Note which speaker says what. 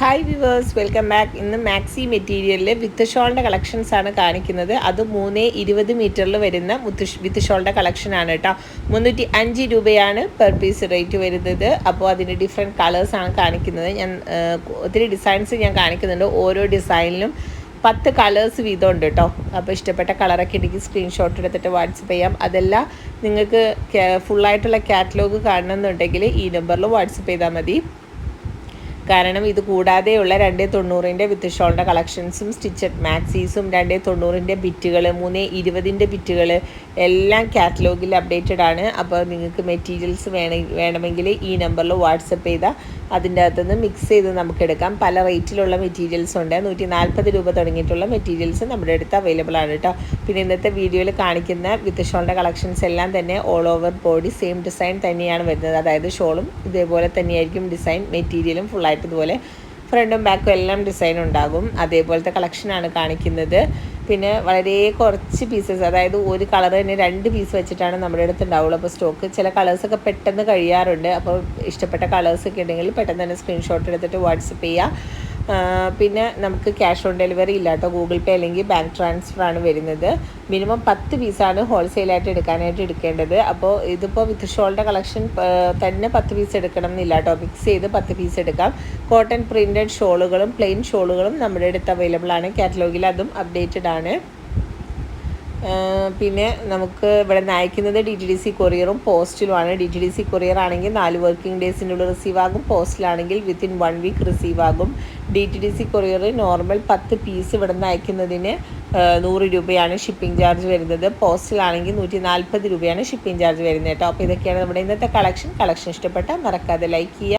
Speaker 1: Hi viewers welcome back ഇന്ന് maxi മെറ്റീരിയലിൽ with ഷോളിന്റെ collections ആണ് കാണിക്കുന്നത്. അത് മൂന്ന് ഇരുപത് മീറ്ററിൽ വരുന്ന മുത്ത് വിത്ത് ഷോളിന്റെ കളക്ഷൻ ആണ് കേട്ടോ. മുന്നൂറ്റി അഞ്ച് രൂപയാണ് പെർ പീസ് റേറ്റ് വരുന്നത്. അപ്പോൾ അതിന്റെ ഡിഫറെന്റ് ആണ് കാണിക്കുന്നത്. ഞാൻ ഒത്തിരി ഡിസൈൻസ് ഞാൻ കാണിക്കുന്നുണ്ട്. ഓരോ ഡിസൈനിലും പത്ത് കളേഴ്സ് വീതം ഉണ്ട് കേട്ടോ. അപ്പോൾ ഇഷ്ടപ്പെട്ട കളറൊക്കെ എനിക്ക് സ്ക്രീൻഷോട്ട് എടുത്തിട്ട് വാട്സപ്പ് ചെയ്യാം. അതെല്ലാം നിങ്ങൾക്ക് ഫുള്ളായിട്ടുള്ള കാറ്റലോഗ് കാണണമെന്നുണ്ടെങ്കിൽ ഈ നമ്പറിൽ വാട്സപ്പ് ചെയ്താൽ മതി. കാരണം ഇത് കൂടാതെയുള്ള രണ്ട് തൊണ്ണൂറിന്റെ വിത്ത് ഷോളിന്റെ കളക്ഷൻസും സ്റ്റിച്ചഡ് മാക്സീസും രണ്ട് തൊണ്ണൂറിന്റെ ബിറ്റുകൾ മൂന്ന് ഇരുപതിന്റെ ബിറ്റുകൾ എല്ലാം കാറ്റലോഗിൽ അപ്ഡേറ്റഡ് ആണ്. അപ്പോൾ നിങ്ങൾക്ക് മെറ്റീരിയൽസ് വേണ വേണമെങ്കിൽ ഈ നമ്പറിൽ വാട്സപ്പ് ചെയ്താൽ അതിന്റെ അകത്തുനിന്ന് മിക്സ് ചെയ്ത് നമുക്ക് എടുക്കാം. പല റേറ്റിലുള്ള മെറ്റീരിയൽസ് ഉണ്ട്. നൂറ്റി നാൽപ്പത് രൂപ തുടങ്ങിയിട്ടുള്ള മെറ്റീരിയൽസ് നമ്മുടെ അടുത്ത് അവൈലബിൾ ആണ് കേട്ടോ പിന്നെ ഇന്നത്തെ വീഡിയോയിൽ കാണിക്കുന്ന വിത്ത് ഷോളിന്റെ കളക്ഷൻസ് എല്ലാം തന്നെ all over body same design തന്നെയാണ് വരുന്നത്. അതായത് ഷോളും ഇതേപോലെ തന്നെയായിരിക്കും ഡിസൈൻ മെറ്റീരിയലും ഫുള്ളായിട്ട് ഇതുപോലെ ഫ്രണ്ടും ബാക്കും എല്ലാം ഡിസൈൻ ഉണ്ടാകും. അതേപോലത്തെ കളക്ഷനാണ് കാണിക്കുന്നത്. പിന്നെ വളരെ കുറച്ച് പീസസ് അതായത് ഒരു കളർ തന്നെ രണ്ട് പീസ് വെച്ചിട്ടാണ് നമ്മുടെ അടുത്ത് ഉണ്ടാവുള്ളൂ. അപ്പോൾ സ്റ്റോക്ക് ചില കളേഴ്സൊക്കെ പെട്ടെന്ന് കഴിയാറുണ്ട്. അപ്പോൾ ഇഷ്ടപ്പെട്ട കളേഴ്സൊക്കെ ഉണ്ടെങ്കിൽ പെട്ടെന്ന് തന്നെ സ്ക്രീൻഷോട്ട് എടുത്തിട്ട് വാട്സപ്പ് ചെയ്യുക പിന്നെ നമുക്ക് ക്യാഷ് ഓൺ ഡെലിവറി ഇല്ല ഗൂഗിൾ പേ അല്ലെങ്കിൽ ബാങ്ക് ട്രാൻസ്ഫർ ആണ് വരുന്നത്. മിനിമം പത്ത് പീസാണ് ഹോൾസെയിലായിട്ട് എടുക്കാനായിട്ട് എടുക്കേണ്ടത്. അപ്പോൾ ഇതിപ്പോൾ വിത്ത് ഷോളിന്റെ കളക്ഷൻ തന്നെ പത്ത് പീസ് എടുക്കണം എന്നില്ല കേട്ടോ മിക്സ് ചെയ്ത് പത്ത് പീസ് എടുക്കാം. കോട്ടൺ പ്രിന്റഡ് ഷോളുകളും പ്ലെയിൻ ഷോളുകളും നമ്മുടെ അടുത്ത് അവൈലബിൾ ആണ്. കാറ്റലോഗിൽ അതും അപ്ഡേറ്റഡ് ആണ്. പിന്നെ നമുക്ക് ഇവിടെ നിന്ന് അയക്കുന്നത് ഡി ടി ഡി സി കൊറിയറും പോസ്റ്റിലുമാണ് D T D C courier ആണെങ്കിൽ നാല് വർക്കിംഗ് ഡേയ്സിന്റെ ഉള്ളിൽ റിസീവ് ആകും. പോസ്റ്റിലാണെങ്കിൽ വിത്തിൻ വൺ വീക്ക് റിസീവ് ആകും. D T D C courier normal പത്ത് പീസ് ഇവിടെ നിന്ന് അയക്കുന്നതിന് നൂറ് രൂപയാണ് ഷിപ്പിംഗ് ചാർജ് വരുന്നത്. പോസ്റ്റിലാണെങ്കിൽ നൂറ്റി നാൽപ്പത് രൂപയാണ് ഷിപ്പിംഗ് ചാർജ് വരുന്നത് കേട്ടോ. അപ്പോൾ ഇതൊക്കെയാണ് നമ്മുടെ ഇന്നത്തെ കളക്ഷൻ കളക്ഷൻ ഇഷ്ടപ്പെട്ടാൽ മറക്കാതെ ലൈക്ക് ചെയ്യുക.